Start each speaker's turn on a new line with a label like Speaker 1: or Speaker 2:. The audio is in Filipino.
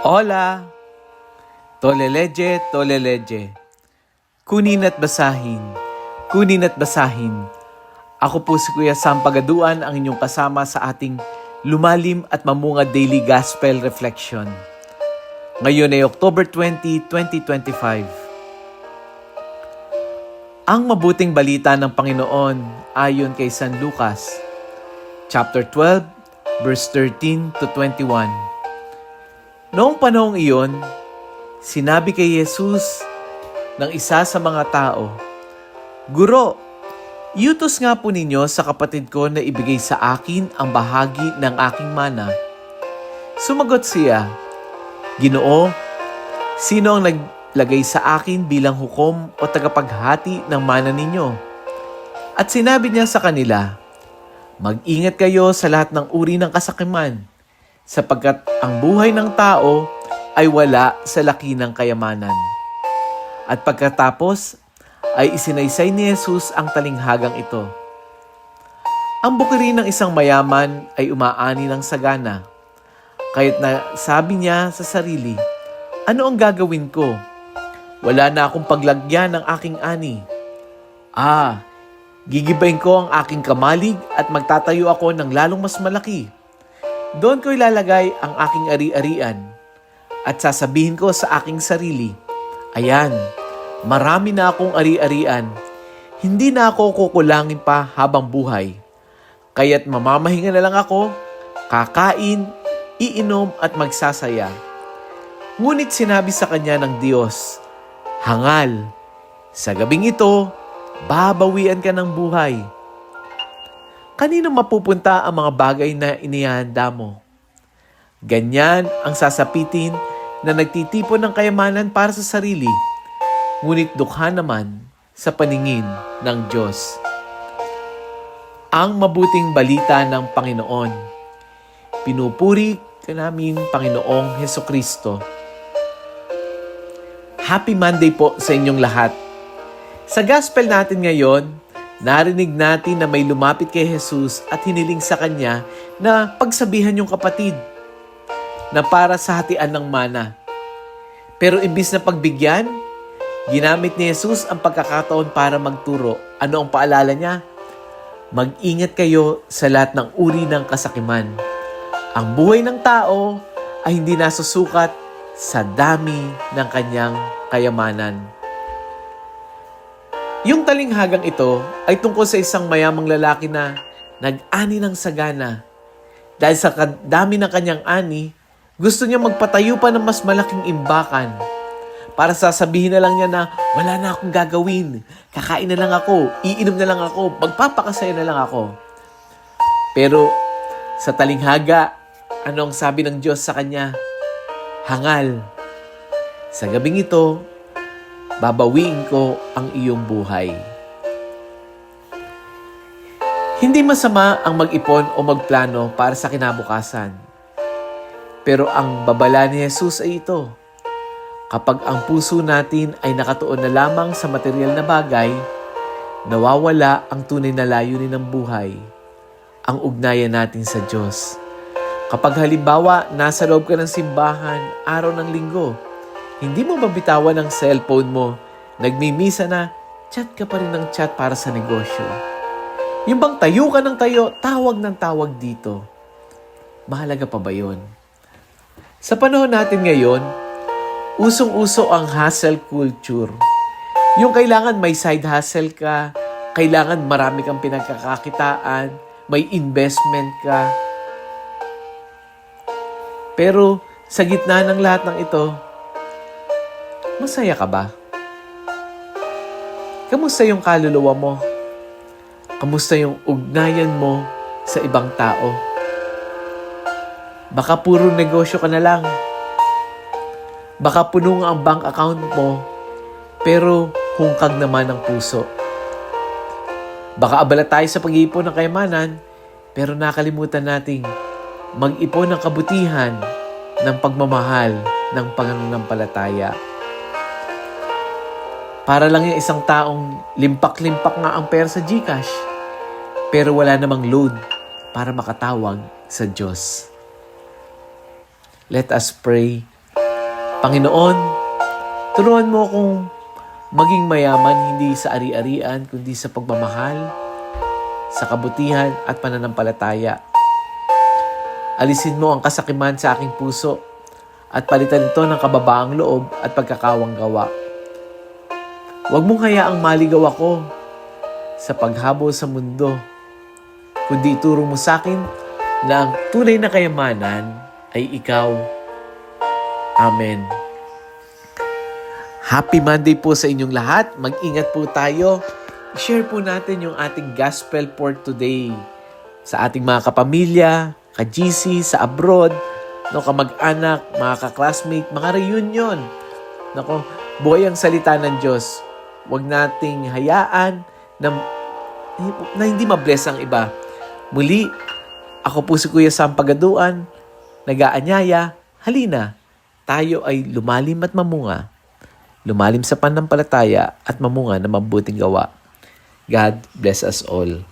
Speaker 1: Hola! Toleleje, toleleje. Kunin at basahin. Kunin at basahin. Ako po si Kuya Sam Pagaduan, ang inyong kasama sa ating lumalim at mamunga daily gospel reflection. Ngayon ay October 20, 2025. Ang mabuting balita ng Panginoon ayon kay San Lucas, chapter 12, verse 13 to 21. Noong panahong iyon, sinabi kay Jesus ng isa sa mga tao, Guro, iutos nga po ninyo sa kapatid ko na ibigay sa akin ang bahagi ng aking mana. Sumagot siya, Ginoo, sino ang naglagay sa akin bilang hukom o tagapaghati ng mana ninyo? At sinabi niya sa kanila, Mag-ingat kayo sa lahat ng uri ng kasakiman, sapagkat ang buhay ng tao ay wala sa laki ng kayamanan. At pagkatapos ay isinaysay ni Jesus ang talinghagang ito. Ang bukirin ng isang mayaman ay umaani ng sagana. Kaya't na sabi niya sa sarili, ano ang gagawin ko? Wala na akong paglagyan ng aking ani. Ah, gigibayin ko ang aking kamalig at magtatayo ako ng lalong mas malaki. Doon ko ilalagay ang aking ari-arian at sasabihin ko sa aking sarili, Ayan, marami na akong ari-arian. Hindi na ako kukulangin pa habang buhay. Kaya't mamamahinga na lang ako, kakain, iinom at magsasaya. Ngunit sinabi sa kanya ng Diyos, Hangal, sa gabing ito, babawian ka ng buhay. Kanino mapupunta ang mga bagay na inihanda mo? Ganyan ang sasapitin na nagtitipon ng kayamanan para sa sarili, ngunit dukha naman sa paningin ng Diyos. Ang mabuting balita ng Panginoon. Pinupuri ka namin Panginoong Heso Kristo. Happy Monday po sa inyong lahat. Sa gospel natin ngayon, narinig natin na may lumapit kay Jesus at hiniling sa kanya na pagsabihan yung kapatid na para sa hatian ng mana. Pero imbis na pagbigyan, ginamit ni Jesus ang pagkakataon para magturo. Ano ang paalala niya? Mag-ingat kayo sa lahat ng uri ng kasakiman. Ang buhay ng tao ay hindi nasusukat sa dami ng kanyang kayamanan. Yung talinghagang ito ay tungkol sa isang mayamang lalaki na nag-ani ng sagana. Dahil sa dami ng kanyang ani, gusto niya magpatayo pa ng mas malaking imbakan. Para sasabihin na lang niya na wala na akong gagawin. Kakain na lang ako, iinom na lang ako, magpapakasaya na lang ako. Pero sa talinghaga, anong sabi ng Diyos sa kanya? Hangal. Sa gabing ito, babawiin ko ang iyong buhay. Hindi masama ang mag-ipon o magplano para sa kinabukasan. Pero ang babala ni Jesus ay ito. Kapag ang puso natin ay nakatuon na lamang sa material na bagay, nawawala ang tunay na layunin ng buhay, ang ugnayan natin sa Diyos. Kapag halimbawa, nasa loob ka ng simbahan, araw ng linggo, hindi mo mabitawan ang cellphone mo, nagmimisa na, chat ka pa rin ng chat para sa negosyo. Yung bang tayo ka ng tayo, tawag ng tawag dito. Mahalaga pa ba yun? Sa panahon natin ngayon, usong-uso ang hustle culture. Yung kailangan may side hustle ka, kailangan marami kang pinagkakakitaan, may investment ka. Pero sa gitna ng lahat ng ito, masaya ka ba? Kamusta yung kaluluwa mo? Kamusta yung ugnayan mo sa ibang tao? Baka puro negosyo ka na lang. Baka puno nga ang bank account mo, pero hungkag naman ang puso. Baka abala tayo sa pag-iipon ng kayamanan, pero nakalimutan nating mag-ipon ng kabutihan ng pagmamahal ng pananampalataya. Para lang yung isang taong limpak-limpak nga ang pera sa Gcash, pero wala namang load para makatawag sa Diyos. Let us pray Panginoon, turuan mo akong maging mayaman hindi sa ari-arian kundi sa pagmamahal, sa kabutihan at pananampalataya. Alisin mo ang kasakiman sa aking puso at palitan ito ng kababaang loob at pagkakawang gawa. Huwag mong hayaang maligaw ako sa paghabol sa mundo, kundi ituro mo sa akin na ang tunay na kayamanan ay ikaw. Amen. Happy Monday po sa inyong lahat. Mag-ingat po tayo. Share po natin yung ating gospel for today sa ating mga kapamilya, ka-GC, sa abroad, no, kamag-anak, mga ka-classmate, mga reunion. Nako, buhay ang salita ng Diyos. Huwag nating hayaan na, na hindi mabless ang iba. Muli, ako po si Kuya Sam Pagaduan, nag-aanyaya, halina, tayo ay lumalim at mamunga. Lumalim sa panampalataya at mamunga na mabuting gawa. God bless us all.